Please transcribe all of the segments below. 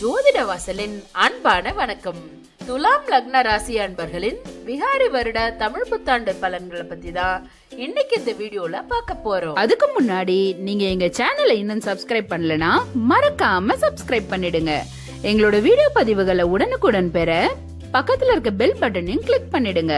ஜோதிட வாசலின் அன்பான வணக்கம். துலாம் லக்ன ராசி அன்பர்களின் விகாரி வருட தமிழ் புத்தாண்டு பலன்களை பத்தி தான் இன்னைக்கு இந்த வீடியோல பார்க்க போறோம். அதுக்கு முன்னாடி நீங்க எங்க சேனலை இன்னும் சப்ஸ்கிரைப் பண்ணலனா மறக்காம சப்ஸ்கிரைப் பண்ணிடுங்க. எங்களோட வீடியோ பதிவுகளை உடனுக்குடன் பெற பக்கத்துல இருக்க பெல் பட்டனையும் கிளிக் பண்ணிடுங்க.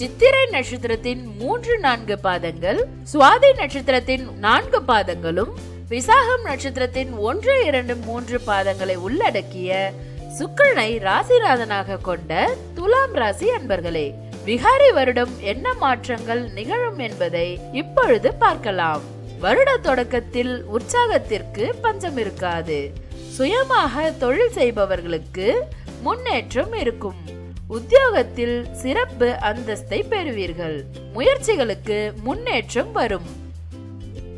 சித்திரை நட்சத்திரத்தின் மூன்று நான்கு பாதங்கள் சுவாதி நட்சத்திரத்தின் நான்கு பாதங்களும் விசாகம் நட்சத்திரத்தின் ஒன்று இரண்டு மூன்று பாதங்களை உள்ளடக்கிய சுக்கிரனை ராசிநாதனாக கொண்ட துலாம் ராசி அன்பர்களே விகாரி வருடம் என்ன மாற்றங்கள் நிகழும் என்பதை இப்பொழுது பார்க்கலாம். வருட தொடக்கத்தில் உற்சாகத்திற்கு பஞ்சம் இருக்காது. சுயமாக தொழில் செய்பவர்களுக்கு முன்னேற்றம் இருக்கும். உத்தியோகத்தில் சிறப்பு அந்தஸ்தை பெறுவீர்கள். முயற்சிகளுக்கு முன்னேற்றம் வரும்.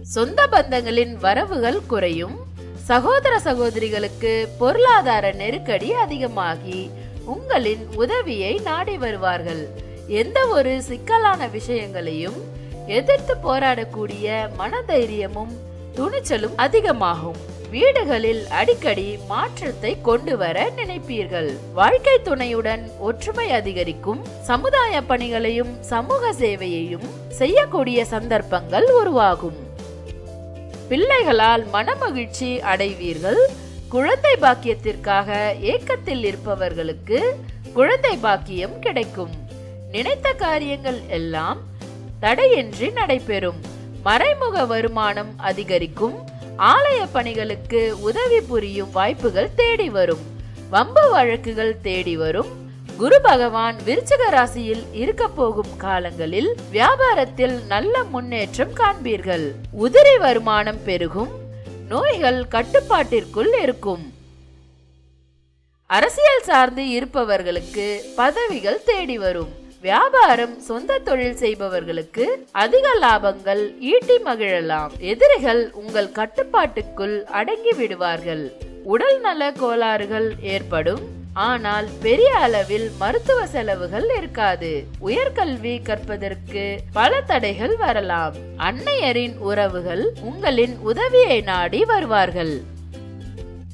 சொந்த பந்தங்களின் வரவுகள் குறையும். சகோதர சகோதரிகளுக்கு பொருளாதார நெருக்கடி அதிகமாகி உங்களின் உதவியை நாடி வருவார்கள். எந்த ஒரு சிக்கலான விஷயங்களையும் எதிர்த்து போராடக்கூடிய மனதைரியமும் துணிச்சலும் அதிகமாகும். வீடுகளில் அடிக்கடி மாற்றத்தை கொண்டு வர நினைப்பீர்கள். வாழ்க்கை துணையுடன் ஒற்றுமை அதிகரிக்கும். சமுதாய பணிகளையும் சமூக சேவையையும் செய்யக்கூடிய சந்தர்ப்பங்கள் உருவாகும். பிள்ளைகளால் மனமகிழ்ச்சி அடைவீர்கள். குழந்தை பாக்கியத்திற்காக ஏக்கத்தில் இருப்பவர்களுக்கு குழந்தை பாக்கியம் கிடைக்கும். நினைத்த காரியங்கள் எல்லாம் தடையின்றி நடைபெறும். மறைமுக வருமானம் அதிகரிக்கும். ஆலய பணிகளுக்கு உதவி புரியும் வாய்ப்புகள் தேடி வரும். வம்பு வழக்குகள் தேடி வரும். குரு பகவான் விருச்சக ராசியில் இருக்க போகும் காலங்களில் வியாபாரத்தில் நல்ல முன்னேற்றம் காண்பீர்கள். உதிரி வருமானம் பெருகும் நோய்கள் கட்டுப்பாட்டிற்குள் இருக்கும். அரசியல் சார்ந்து இருப்பவர்களுக்கு பதவிகள் தேடி வரும். வியாபாரம் சொந்த தொழில் செய்பவர்களுக்கு அதிக லாபங்கள் ஈட்டி மகிழலாம். எதிரிகள் உங்கள் கட்டுப்பாட்டுக்குள் அடங்கி விடுவார்கள். உடல் நல கோளாறுகள் ஏற்படும். ஆனால் பெரிய அளவில் மருத்துவ செலவுகள் இருக்காது. உயர்கல்வி கற்பதற்கு பல தடைகள் வரலாம். அன்னையரின் உறவுகள் உங்களின் உதவியை நாடி வருவார்கள்.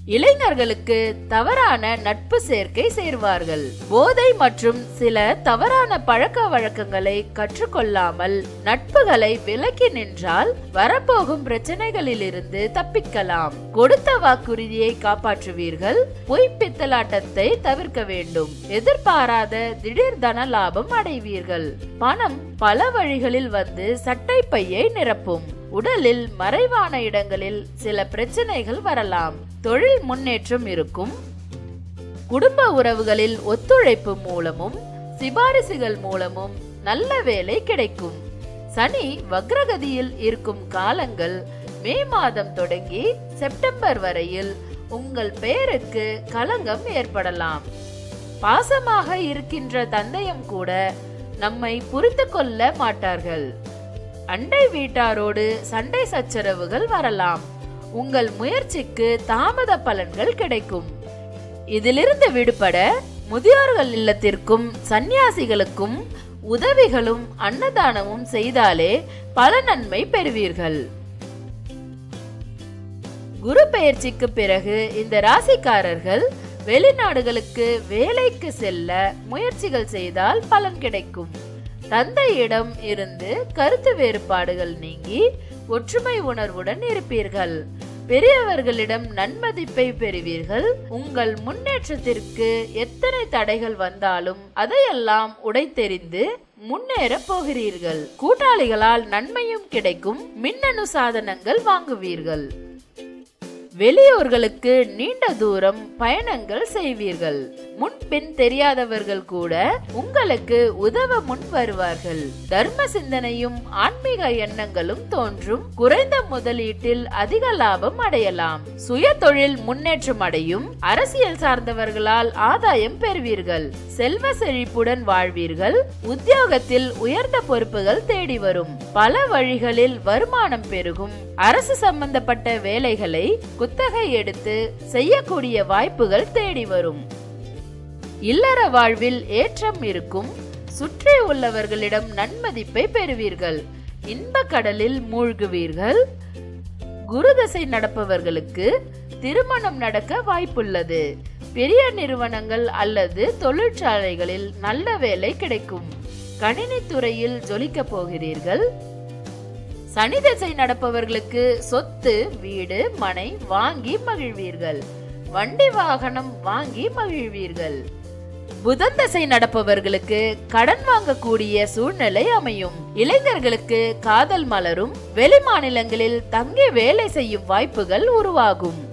இளைஞர்களுக்கு தவறான நட்பு சேர்க்கை சேர்வார்கள். போதை மற்றும் சில தவறான பழக்க வழக்கங்களை கற்றுக்கொள்ளாமல் நட்புகளை விலக்கி நின்றால் வரப்போகும் பிரச்சனைகளிலிருந்து தப்பிக்கலாம். கொடுத்த வாக்குறுதியை காப்பாற்றுவீர்கள். பொய் பித்தலாட்டத்தை தவிர்க்க வேண்டும். எதிர்பாராத திடீர் தன லாபம் அடைவீர்கள். பணம் பல வழிகளில் வந்து சட்டை பையை நிரப்பும். உடலில் மறைவான இடங்களில் சில பிரச்சனைகள் வரலாம். தொழில் முன்னேற்றம் இருக்கும். குடும்ப உறவுகளில் ஒத்துழைப்பு மூலமும் சிபாரிசுகள் மூலமும் நல்ல வேலை கிடைக்கும். சனி வக்ரகதியில் இருக்கும் காலங்கள் மே மாதம் தொடங்கி செப்டம்பர் வரையில் உங்கள் பெயருக்கு களங்கம் ஏற்படலாம். பாசமாக இருக்கின்ற தந்தையும் கூட நம்மை புரிந்து கொள்ள மாட்டார்கள். அண்டை வீட்டாரோடு சண்டை சச்சரவுகள் வரலாம். உங்கள் முயற்சிக்கு தாமத பலன்கள் கிடைக்கும். இதிலிருந்து விடுபட முதியோர்கள் இல்லத்திற்கும் சந்நியாசிகளுக்கும் உதவிகளும் அன்னதானமும் செய்தாலே பல நன்மை பெறுவீர்கள். குரு பெயர்ச்சிக்கு பிறகு இந்த ராசிக்காரர்கள் வெளிநாடுகளுக்கு வேலைக்கு செல்ல முயற்சிகள் செய்தால் பலன் கிடைக்கும். தந்தையிடம் இருந்து கருத்து வேறுபாடுகள் நீங்கி ஒற்றுமை உணர்வுடன் இருப்பீர்கள். பெரியவர்களிடம் நன்மதிப்பை பெறுவீர்கள். உங்கள் முன்னேற்றத்திற்கு எத்தனை தடைகள் வந்தாலும் அதையெல்லாம் உடைத்தெறிந்து முன்னேற போகிறீர்கள். கூட்டாளிகளால் நன்மையும் கிடைக்கும். மின்னணு சாதனங்கள் வாங்குவீர்கள். வெளியூர்களுக்கு நீண்ட தூரம் பயணங்கள் செய்வீர்கள். முன்பின் தெரியாதவர்கள் கூட உங்களுக்கு உதவ முன் வருவார்கள். தர்ம சிந்தனையும் ஆன்மீக எண்ணங்களும் தோன்றும். குறைந்த முதலீட்டில் அதிக லாபம் அடையலாம். சுய தொழில் முன்னேற்றம் அடையும். அரசியல் சார்ந்தவர்களால் ஆதாயம் பெறுவீர்கள். செல்வ செழிப்புடன் வாழ்வீர்கள். உத்தியோகத்தில் உயர்ந்த பொறுப்புகள் தேடி வரும். பல வழிகளில் வருமானம் பெருகும். அரசு சம்பந்தப்பட்ட வேலைகளை குத்தகை எடுத்து செய்யக்கூடிய வாய்ப்புகள் தேடி வரும். இல்லற வாழ்வில் ஏற்றம் இருக்கும் சுற்றி உள்ளவர்களிடம் நன்மதிப்பை பெறுவீர்கள். இன்ப கடலில் மூழ்குவீர்கள். குரு தசை நடப்பவர்களுக்கு திருமணம் நடக்க வாய்ப்புள்ளது. பெரிய நிறுவனங்கள் அல்லது தொழிற்சாலைகளில் நல்ல வேலை கிடைக்கும். கணினி துறையில் ஜொலிக்க போகிறீர்கள். சனி திசை நடப்பவர்களுக்கு சொத்து வீடு மனை வாங்கி மகிழ்வீர்கள். வண்டி வாகனம் வாங்கி மகிழ்வீர்கள். புதன் தசை நடப்பவர்களுக்கு கடன் வாங்கக்கூடிய சூழ்நிலை அமையும். இளைஞர்களுக்கு காதல் மலரும். வெளி மாநிலங்களில் தங்கி வேலை செய்யும் வாய்ப்புகள் உருவாகும்.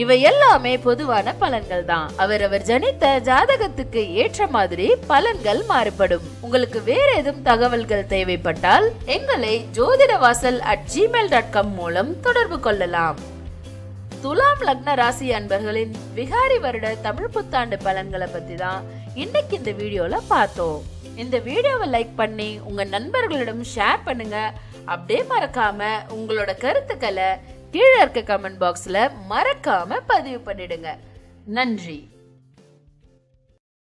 இவை எல்லாமே பொதுவான பலன்கள் தான் அவரவர் ஜனித்த ஜாதகத்துக்கு ஏற்ற மாதிரி பலன்கள் மாறுபடும். உங்களுக்கு வேற ஏதும் தகவல்கள் தேவைப்பட்டால் எங்களை Jothidavasal at Gmail dot com மூலம் தொடர்பு கொள்ளலாம். துலாம் லக்ன ராசி அன்பர்களின் விகாரி வருட தமிழ் புத்தாண்டு பலன்களை பத்தி தான் இன்னைக்கு இந்த வீடியோல பார்த்தோம். இந்த வீடியோவை லைக் பண்ணி உங்க நண்பர்களிடம் ஷேர் பண்ணுங்க. அப்படியே மறக்காம உங்களோட கருத்துக்களை கீழே இருக்க கமெண்ட் பாக்ஸில் மறக்காம பதிவு பண்ணிடுங்க. நன்றி.